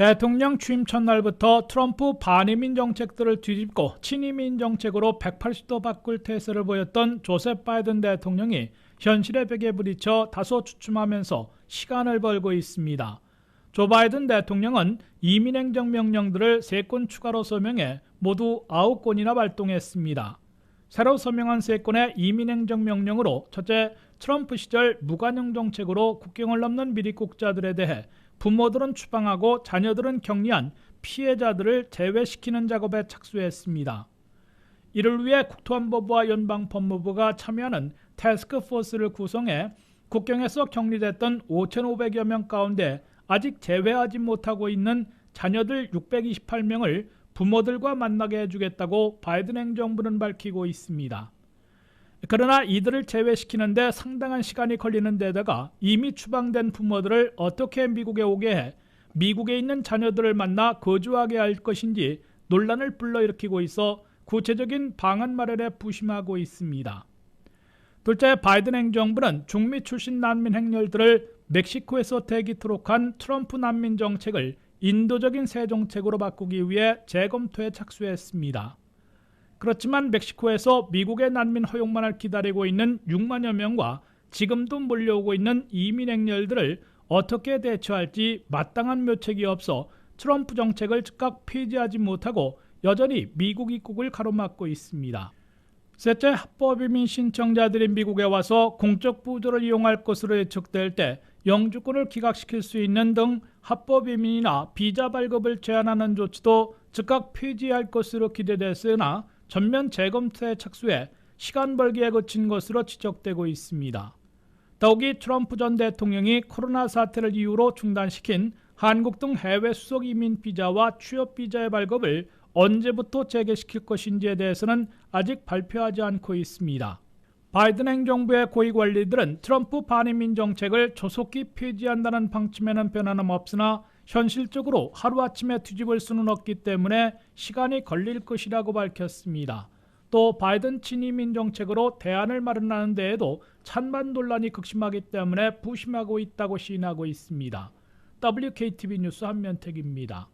대통령 취임 첫날부터 트럼프 반이민 정책들을 뒤집고 친이민 정책으로 180도 바꿀 태세를 보였던 조셉 바이든 대통령이 현실의 벽에 부딪혀 다소 주춤하면서 시간을 벌고 있습니다. 조 바이든 대통령은 이민행정 명령들을 3건 추가로 서명해 모두 9건이나 발동했습니다. 새로 서명한 3건의 이민행정 명령으로 첫째, 트럼프 시절 무관용 정책으로 국경을 넘는 미립국자들에 대해 부모들은 추방하고 자녀들은 격리한 피해자들을 제외시키는 작업에 착수했습니다. 이를 위해 국토안보부와 연방법무부가 참여하는 태스크포스를 구성해 국경에서 격리됐던 5,500여 명 가운데 아직 제외하지 못하고 있는 자녀들 628명을 부모들과 만나게 해주겠다고 바이든 행정부는 밝히고 있습니다. 그러나 이들을 제외시키는데 상당한 시간이 걸리는 데다가 이미 추방된 부모들을 어떻게 미국에 오게 해 미국에 있는 자녀들을 만나 거주하게 할 것인지 논란을 불러일으키고 있어 구체적인 방안 마련에 부심하고 있습니다. 둘째, 바이든 행정부는 중미 출신 난민 행렬들을 멕시코에서 대기토록 한 트럼프 난민 정책을 인도적인 새 정책으로 바꾸기 위해 재검토에 착수했습니다. 그렇지만 멕시코에서 미국의 난민 허용만을 기다리고 있는 6만여 명과 지금도 몰려오고 있는 이민 행렬들을 어떻게 대처할지 마땅한 묘책이 없어 트럼프 정책을 즉각 폐지하지 못하고 여전히 미국 입국을 가로막고 있습니다. 셋째, 합법 이민 신청자들이 미국에 와서 공적 부조를 이용할 것으로 예측될 때 영주권을 기각시킬 수 있는 등 합법 이민이나 비자 발급을 제한하는 조치도 즉각 폐지할 것으로 기대됐으나 전면 재검토에 착수해 시간 벌기에 그친 것으로 지적되고 있습니다. 더욱이 트럼프 전 대통령이 코로나 사태를 이유로 중단시킨 한국 등 해외 수속 이민 비자와 취업 비자의 발급을 언제부터 재개시킬 것인지에 대해서는 아직 발표하지 않고 있습니다. 바이든 행정부의 고위 관리들은 트럼프 반이민 정책을 조속히 폐지한다는 방침에는 변함 없으나 현실적으로 하루아침에 뒤집을 수는 없기 때문에 시간이 걸릴 것이라고 밝혔습니다. 또 바이든 친이민 정책으로 대안을 마련하는 데에도 찬반 논란이 극심하기 때문에 부심하고 있다고 시인하고 있습니다. WKTV 뉴스 한면택입니다.